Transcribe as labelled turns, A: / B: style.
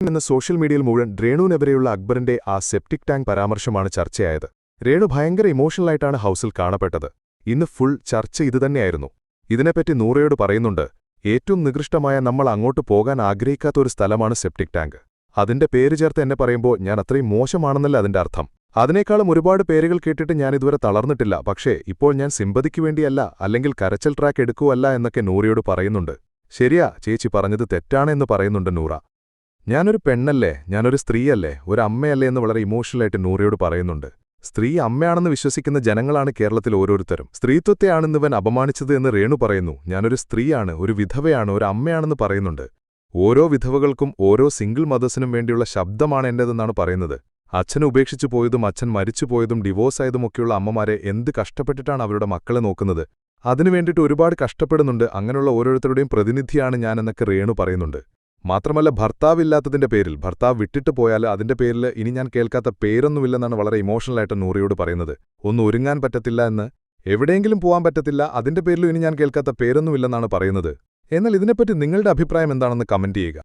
A: എന്ന സോഷ്യൽ മീഡിയയിൽ മുഴുവൻ രേണുവിനെതിരെയുള്ള അക്ബറിന്റെ ആ സെപ്റ്റിക് ടാങ്ക് പരാമർശമാണ് ചർച്ചയായത്. രേണു ഭയങ്കര ഇമോഷണലായിട്ടാണ് ഹൗസിൽ കാണപ്പെട്ടത്. ഇന്ന് ഫുൾ ചർച്ച ഇതുതന്നെയായിരുന്നു ഇതിനെപ്പറ്റി നൂറയോട് പറയുന്നുണ്ട് ഏറ്റവും നികൃഷ്ടമായ നമ്മൾ അങ്ങോട്ട് പോകാൻ ആഗ്രഹിക്കാത്ത ഒരു സ്ഥലമാണ് സെപ്റ്റിക് ടാങ്ക്. അതിന്റെ പേര് ചേർത്ത് എന്നെ പറയുമ്പോൾ ഞാൻ അത്രയും മോശമാണെന്നല്ല അതിന്റെ അർത്ഥം. അതിനേക്കാളും ഒരുപാട് പേരുകൾ കേട്ടിട്ട് ഞാൻ ഇതുവരെ തളർന്നിട്ടില്ല. പക്ഷേ ഇപ്പോൾ ഞാൻ സിമ്പതിക്ക് വേണ്ടിയല്ല അല്ലെങ്കിൽ കരച്ചൽ ട്രാക്ക് എടുക്കുവല്ല എന്നൊക്കെ നൂറയോട് പറയുന്നുണ്ട്. ശരിയാ ചേച്ചി പറഞ്ഞത് തെറ്റാണെന്ന് പറയുന്നുണ്ട് നൂറ. ഞാനൊരു പെണ്ണല്ലേ ഞാനൊരു സ്ത്രീയല്ലേ ഒരു അമ്മയല്ലേ എന്ന് വളരെ ഇമോഷണലായിട്ട് നൂറയോട് പറയുന്നുണ്ട്. സ്ത്രീ അമ്മയാണെന്ന് വിശ്വസിക്കുന്ന ജനങ്ങളാണ് കേരളത്തിൽ ഓരോരുത്തരും. സ്ത്രീത്വത്തെയാണെന്നിവൻ അപമാനിച്ചത് എന്ന് രേണു പറയുന്നു. ഞാനൊരു സ്ത്രീയാണ് ഒരു വിധവയാണ് ഒരു അമ്മയാണെന്ന് പറയുന്നുണ്ട്. ഓരോ വിധവകൾക്കും ഓരോ സിംഗിൾ മദർസിനും വേണ്ടിയുള്ള ശബ്ദമാണ് എന്റേതെന്നാണ് പറയുന്നത്. അച്ഛൻ ഉപേക്ഷിച്ചു പോയതും അച്ഛൻ മരിച്ചുപോയതും ഡിവോഴ്സായതുമൊക്കെയുള്ള അമ്മമാരെ എന്ത് കഷ്ടപ്പെട്ടിട്ടാണ് അവരുടെ മക്കളെ നോക്കുന്നത്? അതിനുവേണ്ടിയിട്ട് ഒരുപാട് കഷ്ടപ്പെടുന്നുണ്ട്. അങ്ങനെയുള്ള ഓരോരുത്തരുടെയും പ്രതിനിധിയാണ് ഞാനെന്നൊക്കെ രേണു പറയുന്നുണ്ട്. മാത്രമല്ല ഭർത്താവില്ലാത്തതിന്റെ പേരിൽ ഭർത്താവ് വിട്ടിട്ട് പോയാൽ അതിന്റെ പേരിൽ ഇനി ഞാൻ കേൾക്കാത്ത പേരൊന്നുമില്ലെന്നാണ് വളരെ ഇമോഷണലായിട്ട് നൂറിയോട് പറയുന്നത്. ഒന്ന് ഒരുങ്ങാൻ പറ്റത്തില്ല എന്ന് എവിടെയെങ്കിലും പോകാൻ പറ്റത്തില്ല അതിന്റെ പേരിലും ഇനി ഞാൻ കേൾക്കാത്ത പേരൊന്നുമില്ലെന്നാണ് പറയുന്നത്. എന്നാൽ ഇതിനെപ്പറ്റി നിങ്ങളുടെ അഭിപ്രായം എന്താണെന്ന് കമന്റ് ചെയ്യുക.